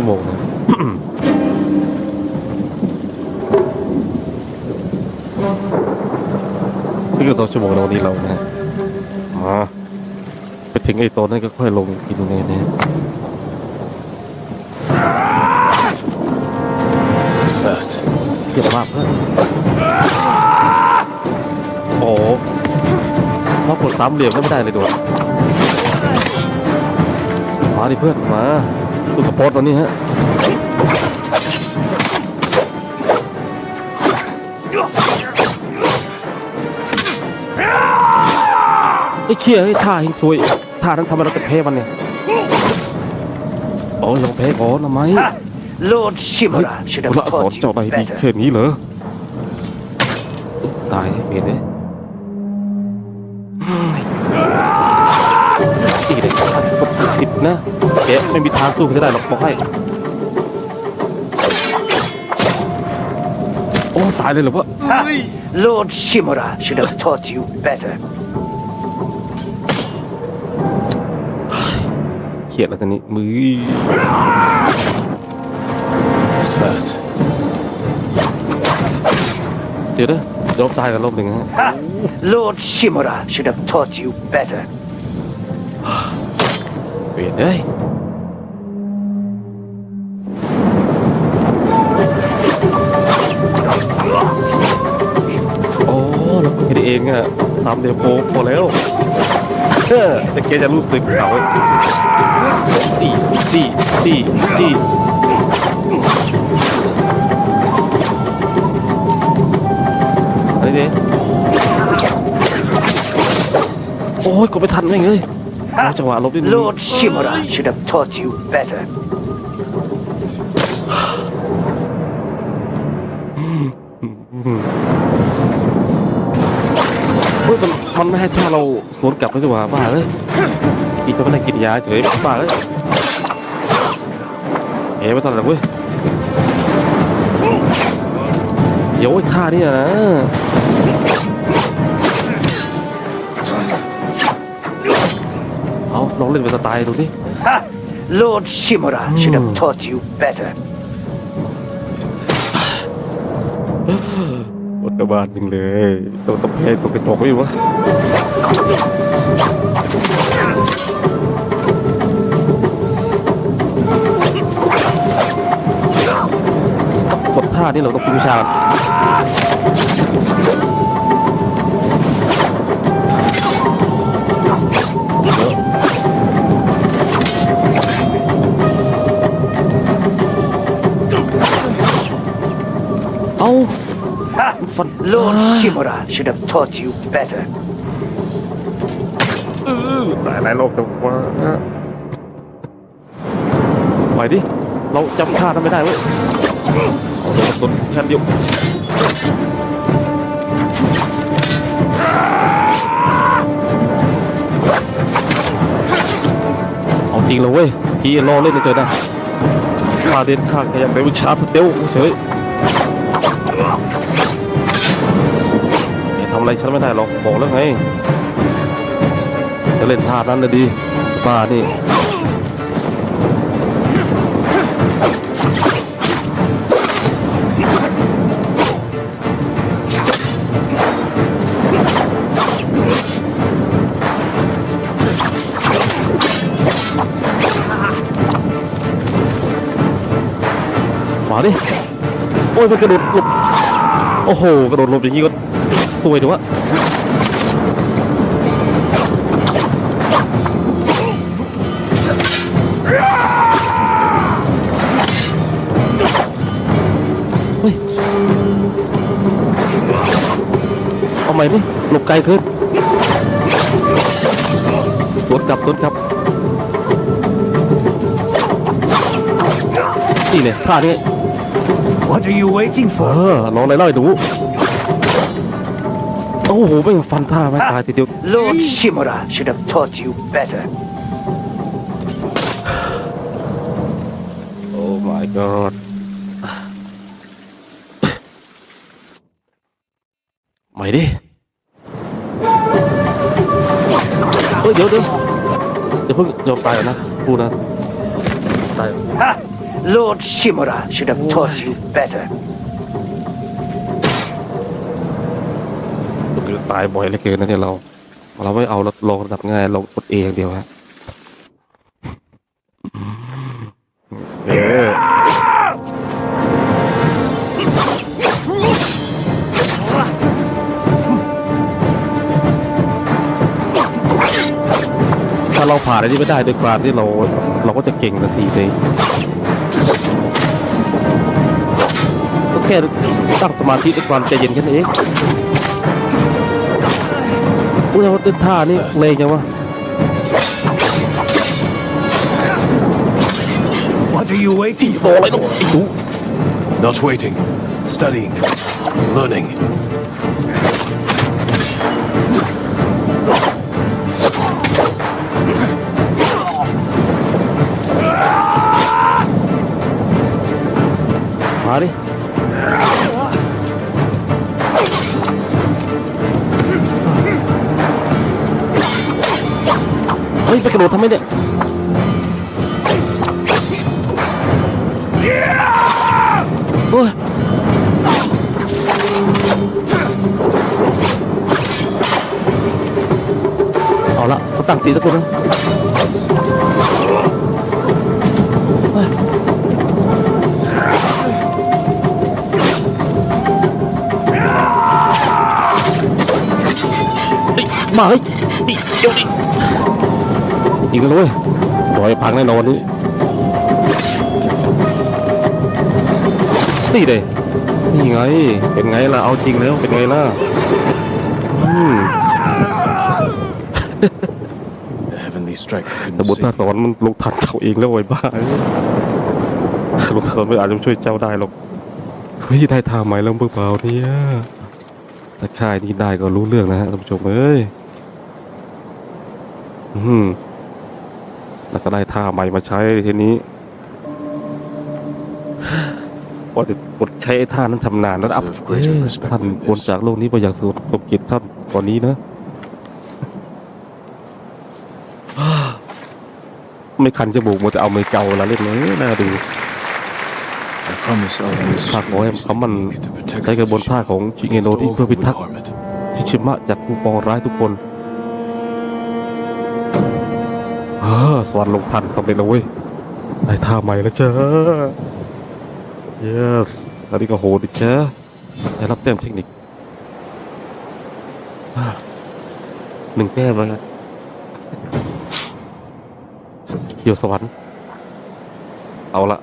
ชั่วโมงนะนี่ก็สองชั่วโมงแล้ววันนี้เรานะมาไปถึงไอ้ตัวนั้นก็ค่อยลงกินยังไงเนี่ย Who's first? เทียบมากเพื่อนโอ้พอกดสามเหลี่ยมก็ไม่ได้เลยโดดมาดิเพื่อนมา ตู้กระโปรงตัวนี้ฮะไอ้เชี่ยไอ้ท่าหิงซวยท่านั้นทำไมเราจะแพ้มันเนี่ยโอ้ยลองแพ้ก่อนทำไม Lord เฮ้ย Shimura should พ have ระสอน taught เจ้า you อะไรดี better. แค่นี้เหรอตายเปลี่ยนเลยตีเด็กผิดนะ แกไม่มีทางสู้เขาได้หรอกบอกให้โอ้ตายเลยเหรอวะ Ha! Lord Shimura should have taught you better. เขียดแล้วตอนนี้มือ Who's first? เดี๋ยวนะยอมตายกันรอบหนึ่งฮะ Ha! Lord Shimura should have taught you better. เปลี่ยนเลย เราเห็นเองอะสามเดียวโปรพอแล้วเออแต่แกจะรู้สึกเอาไว้ตีตีตีตีอะไรเนี่ยโอ้ยกดไม่ทันแม่งเลยเอาจังหวะลบนิดนึง Lord Shimura should have taught you better. เฮ้ย มันมันไม่ให้ท่าเราสวนกลับไปจังหวะบ้าเลยอีกตัวไม่ได้กินยาเฉยบ้าเลยเอ๋ไม่ทันหรอกเว้ยเดี๋ยวไอ้ท่านี่นะเอาลองเล่นเป็นสไตล์ดูดิ Ha! Lord Shimura should have taught you better. บทบาทจริงเลยตัวตะเพยตัวกระจกไม่วะกดท่านี่เราต้องฝึกวิชาเอา Ha! Fun. Lord Shimura should have taught you better. หลายหลายรอบแต่ว่าไหวดิ เราจำท่านั้นไม่ได้เว้ยเอาตัวตุนแค่เดียวเอาจริงเลยเว้ย พี่รอเล่นในเกินนะข้าเด่นข้าขยันไปวิชาสเตลเฉยำอะไรฉันไม่ได้หรอกบอกแล้วไงจะเล่นท่านั้นนะดีบ้านี่มาดิ โอ้ยมันกระโดดหลบ โอ้โห กระโดดหลบอย่างนี้ก็ สวยดีวะเฮ้ยเอาใหม่ดิหลบไกลขึ้นรถกลับรถกลับนี่เนี่ยท่านี้ What are you waiting เอ for? อลองไล่ไล่ดู โอ้โหไม่งฟันท่าไม่ตายทีเดียว Lord Shimura should have taught you better. โอ้ my god ใหม่ดิเฮ้ยเดี๋ยวเดี๋ยวเดี๋ยวเพิ่งยอมตายก่อนนะพูดนะตาย Ha! Lord Shimura should have taught you better. ตายบ่อยเหลือเกินนะเนี่ยเรา เราไม่เอาเราลงระดับง่ายเรากดเองเดียวฮะเออถ้าเราผ่านอะไรที่ไม่ได้ด้วยความที่เราเราก็จะเก่งทันทีเลยก็แค่ตั้งสมาธิด้วยความใจเย็นแค่นั้นเอง อุ้ยแต่ว่าเต้นท่านี่เลงยังวะ What are you waiting โตอะไรลูกไอ้หนู Not waiting. Studying. Learning. เฮ้ยไปกระโดดทำไมเนี่ยโอ้ยเอาละเขาตั้งตีสักคนนึงมาเฮ้ยนี่เดี๋ยวดิ ยิงกันเลยปล่อยพังแน่นอนวันนี้นี่เลยนี่ไง เป็นไงล่ะ เอาจริงแล้ว เป็นไงล่ะ อืม The heavenly strike แต่ couldn't บทท่า save สอนมันลงทันเจ้าเองแล้วไอ้บ้าลงทันไม่อาจจะช่วยเจ้าได้หรอก เฮ้ย ได้ท่าใหม่แล้วเปล่าเนี่ยถ้าค่ายนี้ได้ก็รู้เรื่องนะฮะท่านผู้ชมเอ้ย อืม แล้วก็ได้ท่าใหม่มาใช้ทีนี้พอจะกดใช้ไอ้ท่านั้นชำนาญแล้วอัพ Deserve greater เอ้ย respect ท่าน than ควร this. จากโลกนี้ไปอย่างสงบสมจิตท่านตอนนี้นะ ไม่คันจมูกมันจะเอามือเกาแล้วเล่นเลยน่าดู I promise I'll use ภาคของแอมเขามัน to protect ใช้กระบวนท่าของชิเงโนที่เพื่อพิทักษ์ harm it. ชิชิมะจากผู้ปองร้ายทุกคน สวรรค์ลงทันสำเร็จแล้วเว้ยได้ท่าใหม่แล้วจ้า yes อันนี้ก็โหดอีกจ้าได้รับแต้มเทคนิคหนึ่งแต้มแล้วนะเกี่ยวสวรรค์เอาละ